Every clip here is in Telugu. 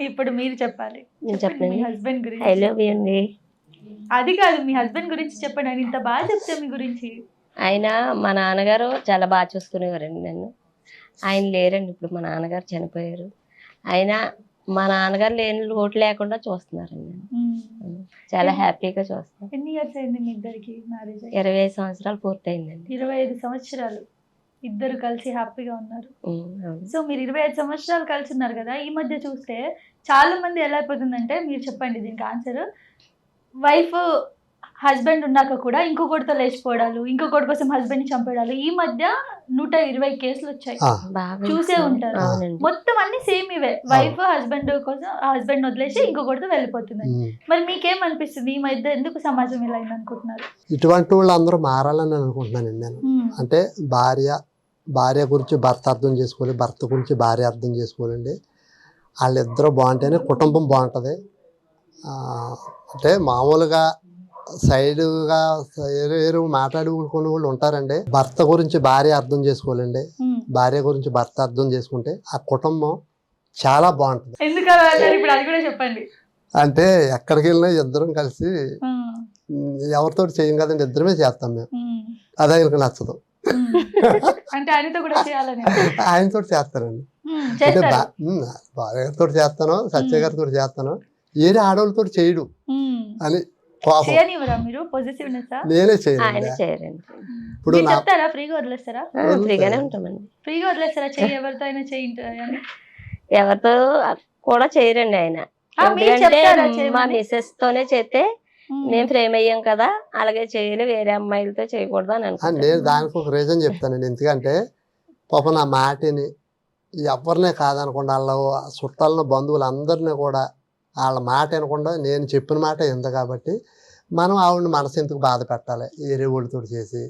ఇప్పుడు మీరు చెప్పాలి. నేను చెప్పండి మీ హస్బెండ్ ఐ గురించి. లవ్ యూ అండి. అది కాదు మీ హస్బెండ్ గురించి చెప్పండి. ఆయన ఇంత బాగా చెప్తే మీ గురించి. ఆయన మా నాన్నగారు చాలా బాగా చూసుకునేవారండి నన్ను. ఆయన లేరండి ఇప్పుడు మా నాన్నగారు చనిపోయారు. ఆయన మా నాన్నగారు లేని లోటు లేకుండా చూస్తున్నారండి నన్ను. చాలా హ్యాపీగా చూస్తున్నారు. ఎన్ని ఇయర్స్ అయింది మీ ఇద్దరికి మ్యారేజ్? ఇరవై ఐదు సంవత్సరాలు పూర్తయిందండి. ఇరవై ఐదు సంవత్సరాలు. ఇద్దరు కలిసి హ్యాపీగా ఉన్నారు. సో మీరు ఇరవై ఐదు సంవత్సరాలు కలిసి ఉన్నారు కదా ఈ మధ్య చూస్తే చాలా మంది ఎలా అయిపోతుందంటే మీరు చెప్పండి దీనికి ఆన్సర్ వైఫ్ హస్బెండ్ ఉన్నాక కూడా ఇంకొకటితో లేచిపోవడాలు ఇంకొకటి కోసం హస్బెండ్ని చంపేయడాలు ఈ మధ్య నూట ఇరవై కేసులు వచ్చాయి. చూసే. ఉంటారు. మొత్తం అన్ని సేమ్ ఇవే. వైఫ్ హస్బెండ్ కోసం హస్బెండ్ వదిలేసి ఇంకొకటితో వెళ్ళిపోతుంది. మరి మీకేం అనిపిస్తుంది ఈ మధ్య ఎందుకు సమాజం ఇలా అయింది అనుకుంటున్నారు ఇటువంటి వాళ్ళు అందరూ మారాలని అనుకుంటున్నానండి నేను. అంటే భార్య భార్య గురించి భర్త అర్థం చేసుకోవాలి భర్త గురించి భార్య అర్థం చేసుకోవాలండి. వాళ్ళిద్దరూ బాగుంటేనే కుటుంబం బాగుంటుంది. అంటే మామూలుగా సైడ్గా వేరు వేరు మాట్లాడుకునే వాళ్ళు ఉంటారండి. భర్త గురించి భార్య అర్థం చేసుకోవాలండి. భార్య గురించి భర్త అర్థం చేసుకుంటే ఆ కుటుంబం చాలా బాగుంటుంది. చెప్పండి. అంటే ఎక్కడికి వెళ్ళినా ఇద్దరం కలిసి ఎవరితో చేయం కదండి ఇద్దరమే చేస్తాం మేము. అది ఆయనకు నచ్చదు. అంటే ఆయనతో కూడా చేయాలని. ఆయనతో చేస్తానండి అంటే చేస్తారు. బా- ఉమ్, భార్య గారితో చేస్తాను సత్య గారితో చేస్తాను. ఏది ఆడవాళ్ళతో చేయడు. అని నేనే ఆయన చేయను చేయరండి ఇప్పుడు చెప్తారా? ఫ్రీగా వదిలేస్తారా? ఆ, ఫ్రీగానే ఉంటామండి. ఫ్రీగా వదిలేస్తారా? చెయ్యి ఎవరితో అయినా చేయి అని? ఎవరితో కూడా చేయరండి ఆయన. మా? మిసెస్ తోనే చేస్తే. మేము ప్రేమ అయ్యాం కదా అలాగే చేయాలి వేరే అమ్మాయిలతో చేయకూడదు అని అనుకుంటాను. నేను దానికి ఒక రీజన్ చెప్తానండి ఎందుకంటే పాపం నా మాటిని ఎవరినే కాదనకుండా వాళ్ళ చుట్టాలను బంధువులు అందరినీ కూడా వాళ్ళ మాట వినకుండా నేను చెప్పిన మాట ఎంత కాబట్టి మనం ఆవిడని మనసు ఎందుకు బాధ పెట్టాలి? ఏరే వాళ్ళతో చేసి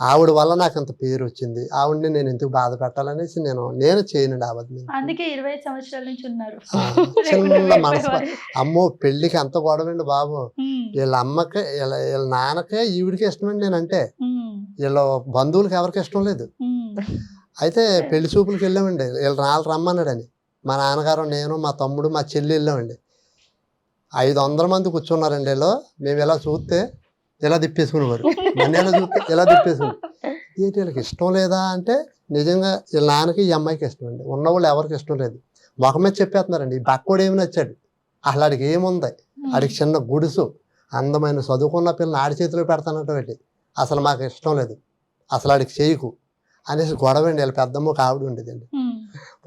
ఆవిడ వల్ల నాకు ఇంత పేరు వచ్చింది ఆవిడని నేను ఎందుకు బాధ పెట్టాలనేసి నేను నేను చేయనండి అబద్ధం అందుకే ఇరవై సంవత్సరాల నుంచి ఉన్నారు. చిన్న మనసు అమ్మో పెళ్ళికి ఎంత గొడవండి బాబు. వీళ్ళ అమ్మకే వీళ్ళ వీళ్ళ నాన్నకే ఈవిడికి ఇష్టమండి నేనంటే. వీళ్ళ బంధువులకి ఎవరికి ఇష్టం లేదు. అయితే పెళ్ళి చూపులకు వెళ్ళామండి. వీళ్ళు నాలుగు రమ్మన్నాడని మా నాన్నగారు నేను మా తమ్ముడు మా చెల్లి వెళ్ళామండి. ఐదు వందల మంది కూర్చున్నారండి వీళ్ళు. మేము ఇలా చూస్తే ఇలా తిప్పేసుకునేవారు నన్ను ఇలా చూస్తే ఇలా తిప్పేసుకుని ఏంటి వీళ్ళకి ఇష్టం లేదా అంటే నిజంగా వీళ్ళ నాన్నకి ఈ అమ్మాయికి ఇష్టం అండి. ఉన్నవాళ్ళు ఎవరికి ఇష్టం లేదు. మొఖం మీద చెప్పేస్తున్నారండి ఈ బక్కోడు ఏమి నచ్చాడు? అసలు ఆడికి ఏముంది ఆడికి చిన్న గుడుసు అందమైన చదువుకున్న పిల్లని ఆడి చేతిలో పెడతానటువంటి? అసలు మాకు ఇష్టం లేదు. అసలు ఆడికి చేయకు. అనేసి గొడవ అండి. వీళ్ళ పెద్దమ్మ ఒక ఆవిడ ఉండేదండి.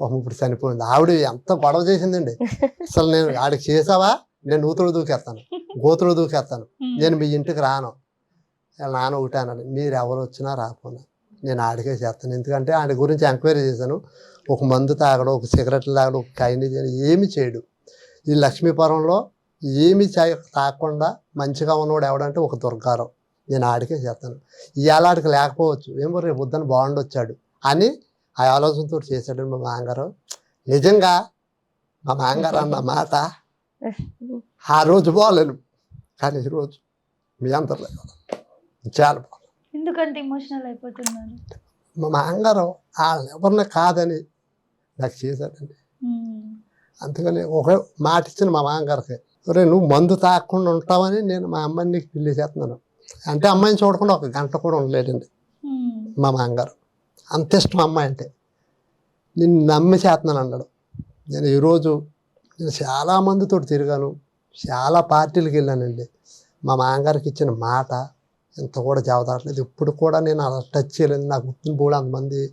పాపం ఇప్పుడు చనిపోయింది. ఆవిడ ఎంత గొడవ చేసిందండి? అసలు నేను ఆడికి చేసావా? నేను నూతులు దూకేస్తాను. గోతులు దూకేస్తాను. నేను మీ ఇంటికి రాను. నాన్న ఒకటే అన్నాడు మీరు ఎవరు వచ్చినా రాకపోయినా నేను ఆడికే చేస్తాను. ఎందుకంటే ఆడి గురించి ఎంక్వైరీ చేశాను. ఒక మందు తాగడం ఒక సిగరెట్లు తాగడం ఒక కైని చేయడం ఏమి చేయడు. ఈ లక్ష్మీపురంలో ఏమి తాగకుండా మంచిగా ఉన్నవాడు ఎవడంటే ఒక దుర్గారం నేను ఆడికే చేస్తాను. ఇవాళ ఆడికి లేకపోవచ్చు. ఏమో రేపు వద్దని బాగుండొచ్చాడు అని ఆ ఆలోచనతో చేశాడు మా మాంగారు నిజంగా మా మాంగారు అన్న మాట ఆ రోజు బాగాలేను కానీ ఈరోజు మీ అందరిలో చాలా బాగుంది ఎందుకంత ఇమోషనల్ అయిపోతున్నారు? మా మాంగారు వాళ్ళని ఎవరిని కాదని నాకు చేశాడండి. అందుకని ఒక మాట ఇచ్చిన మా మామగారికి ఒరే నువ్వు మందు తాగకుండా ఉంటావని నేను మా అమ్మాయిని నీకు పెళ్ళి చేస్తున్నాను. అంటే అమ్మాయిని చూడకుండా ఒక గంట కూడా ఉండలేదండి మా మామగారు అంత ఇష్టం అమ్మాయి అంటే. నిన్ను నమ్మి చేస్తున్నాను అన్నాడు. నేను ఈరోజు నేను చాలా మందితో తిరిగాను. చాలా పార్టీలకు వెళ్ళానండి. మా మామగారికి ఇచ్చిన మాట ఇంత కూడా జవదాట్లేదు. ఇప్పుడు కూడా నేను అలా టచ్ చేయలేదు. నాకు గుర్తుని కూడా అంతమంది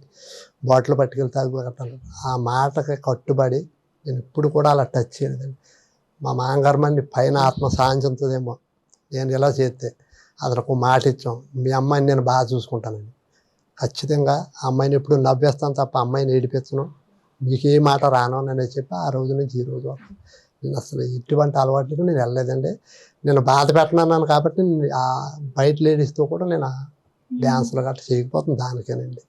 బాటిల్ పట్టుకెళ్ళి తాగుతాను ఆ మాటకి కట్టుబడి నేను ఇప్పుడు కూడా అలా టచ్ చేయలేదండి. మా మామగారు మంది పైన ఆత్మ సాధించుతుందేమో నేను ఇలా చేస్తే అతనికి ఒక మాట ఇచ్చాం. మీ అమ్మాయిని నేను బాగా చూసుకుంటానండి. ఖచ్చితంగా అమ్మాయిని ఎప్పుడు నవ్వేస్తాను తప్ప అమ్మాయిని ఏడిపించను. మీకు ఏ మాట రాను అని చెప్పి ఆ రోజు నుంచి ఈ రోజు వరకు నేను అసలు ఎటువంటి అలవాట్లకు నేను వెళ్ళలేదండి. నేను బాధ పెట్టనన్నాను కాబట్టి ఆ బయట లేడీస్తో కూడా నేను. డ్యాన్స్లు గట్రా చేయకపోతుంది దానికేనండి.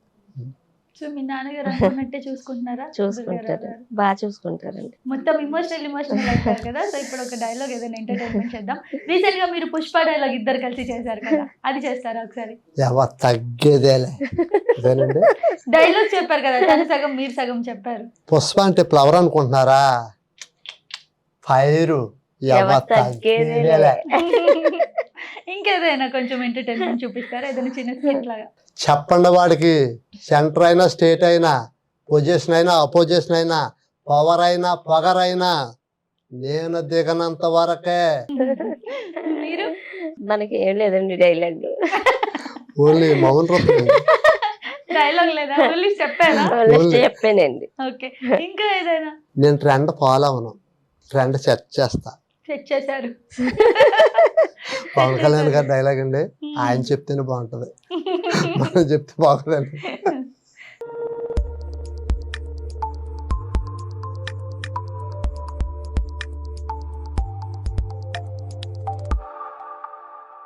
సో మీ నాన్నగారు అనుకున్నట్టే చూసుకుంటున్నారా? చూసుకుంటారు. దుర్గారావు గారు? బాగా చూసుకుంటారండి. మొత్తం ఇమోషనల్ కదా. సో ఇప్పుడు ఒక డైలాగ్ ఏదైనా ఎంటర్టైన్మెంట్ చేద్దాం. రీసెంట్గా మీరు పుష్ప డైలాగ్ ఇద్దరు కలిసి చేశారు కదా. అది చేస్తారా ఒకసారి? ఎవరు తగ్గేదేలే. డైలాగ్ చెప్పారు కదా. తను సగం మీరు సగం చెప్పారు. పుష్ప అంటే ఫ్లవర్ అనుకుంటున్నారా? ఫైరు. ఇంకేదైనా కొంచెం ఎంటర్టైన్మెంట్ చూపిస్తారా? ఏదైనా చిన్న స్కిట్ లాగా? చెప్పండి వాడికి. సెంటర్ అయినా స్టేట్ అయినా పొజిషన్ అయినా అపోజిషన్ అయినా పవర్ అయినా పగర్ అయినా నేను దిగనంత వరకే. మీరు? మనకి ఏం లేదండి డైలాగ్ ఓన్లీ మౌన్ రత్నం డైలాగ్ లేదా? ఓన్లీ చెప్పారా? Only. చెప్పానండి. ఓకే ఇంకా ఏదైనా? నేను ట్రెండ్ ఫాలో అవను ట్రెండ్ సెట్ చేస్తా. సెట్ చేశారు. పవన్ కళ్యాణ్ గారి డైలాగ్ అండి ఆయన చెప్తేనే బాగుంటది. మనం చెప్తే బాగుందండి